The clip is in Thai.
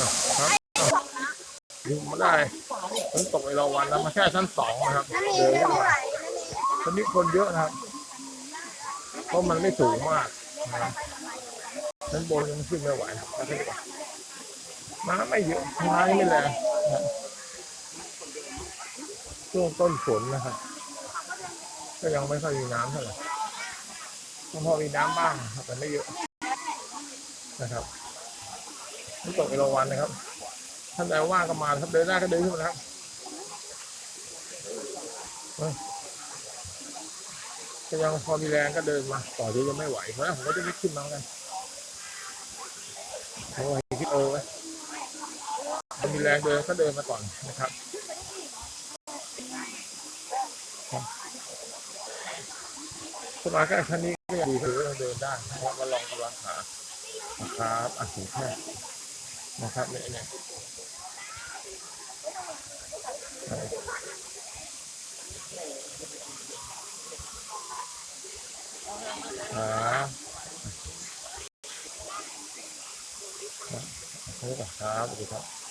ครับดึงมาได้ฝนตกในเราวันแล้วมาแค่ชั้นสองนะครับเอเดินขึ้นมาตอนนี้คนเยอะนะครับ เพราะมันไม่สูงมากนะครับชั้นบนยังขึ้นไม่ไหวนะครับขึ้นไปน้ำไม่เยอะน้ำไม่แรงนะช่วงต้นฝนนะครับก็ยังไม่ค่อยมีน้ำเท่าไหร่พอมีน้ำบ้างครับแต่ไม่เยอะนะครับ น้ำตกเอราวัณนะครับ ท่านใดว่างก็มาครับเดินหน้าก็เดินขึ้นมาครับก็ยังพอมีแรงก็เดินมา ต่อที่จะไม่ไหวเพราะผมก็จะไม่ขึ้นมาเหมือนกันโอ้ยพี่โอ้ยพอมีแรงเดินก็เดินมาก่อนนะครับสมาแค่านนี้ก็ยังดีคือเราเดินได้นะครับมาลองกำลังหาครับอะถึงแค่ นะครับเนี่ยเนี่ยครับครับครับสวัสดีครับ